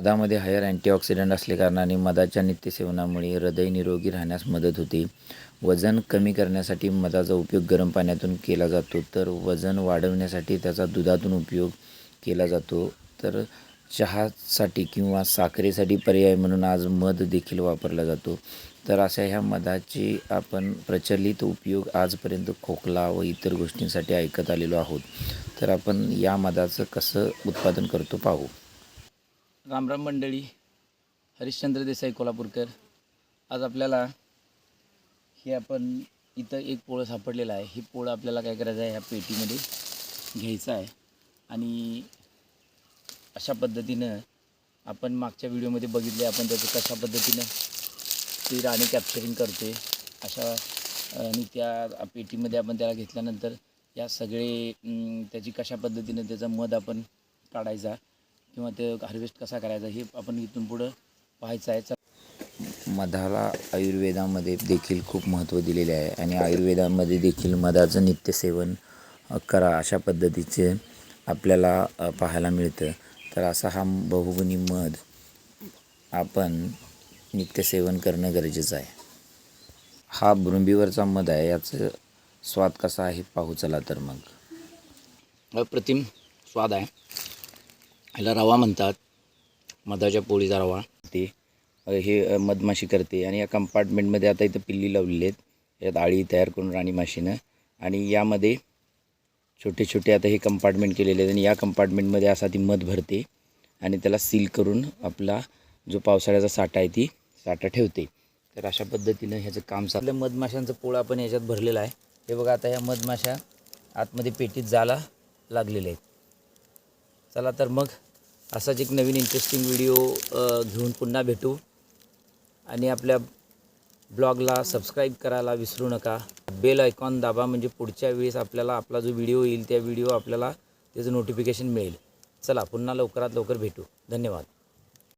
मधामध्ये higher antioxidant असल्याकारणाने मधाच्या नित्यसेवनामुळे हृदय निरोगी राहण्यास मदत होते. वजन कमी करण्यासाठी मधाचा उपयोग गरम पाण्यातून केला जातो तर वजन वाढवण्यासाठी त्याचा दुधातून उपयोग केला जातो. तर चहासाठी किंवा साखरेसाठी पर्याय म्हणून आज मध देखील वापरला जातो. तर अशा ह्या मधाची आपण प्रचलित उपयोग आजपर्यंत खोकला व इतर गोष्टींसाठी ऐकत आलेलो आहोत. तर आपण या मधाचं कसं उत्पादन करतो पाहू. रामराम मंडळी हरिश्चंद्र देसाई कोल्हापूरकर. आज आपल्याला हे आपण इथं एक पोळं सापडलेलं आहे. हे पोळं आपल्याला काय करायचं आहे? ह्या पेटीमध्ये घ्यायचं आहे. आणि अशा पद्धतीनं आपण मागच्या व्हिडिओमध्ये बघितले आपण त्याचं कशा पद्धतीनं ती राणी कॅप्चरिंग करते. अशा आणि त्या पेटीमध्ये आपण त्याला घेतल्यानंतर या सगळे त्याची कशा पद्धतीनं त्याचा मध आपण काढायचा. किंवा ते हार्वेस्ट कसा करायचा हे आपण इथून पुढं पाहायचं आहे. मधाला आयुर्वेदामध्ये देखील खूप महत्त्व दिलेले आहे आणि आयुर्वेदामध्ये देखील मधाचं नित्यसेवन करा अशा पद्धतीचे आपल्याला पाहायला मिळतं. तर असा हा बहुगुणी मध आपण नित्यसेवन करणं गरजेचं आहे. हा बुरुंबीवरचा मध आहे याचं स्वाद कसा आहे पाहू चला तर मग. अप्रतिम स्वाद आहे. ह्याला रवा म्हणतात. मधाच्या पोळीचा रवा. ते हे मधमाशी करते आणि या कंपार्टमेंटमध्ये आता इथं पिल्ली लावलेली आहेत. यात आळी तयार करून राणी माशीनं. आणि यामध्ये छोटे छोटे आता हे कंपार्टमेंट केलेले आहेत आणि या कंपार्टमेंटमध्ये असा ती मध भरते आणि त्याला सील करून आपला जो पावसाळ्याचा साठा आहे ती साठा ठेवते. तर अशा पद्धतीनं ह्याचं काम चाललं मधमाशांचा मधमाशांचं पोळं आपण याच्यात भरलेला आहे. हे बघा आता ह्या मधमाशा आतमध्ये पेटीत जायला लागलेल्या आहेत. चला तर मग असाच एक नवीन इंटरेस्टिंग व्हिडिओ घेऊन पुन्हा भेटू. आणि आपल्या ब्लॉगला सबस्क्राईब करायला विसरू नका. बेल आयकॉन दाबा म्हणजे पुढच्या वेळेस आपल्याला आपला जो व्हिडिओ येईल त्या व्हिडिओ आपल्याला त्याचं नोटिफिकेशन मिळेल. चला पुन्हा लवकरात लवकर भेटू. धन्यवाद.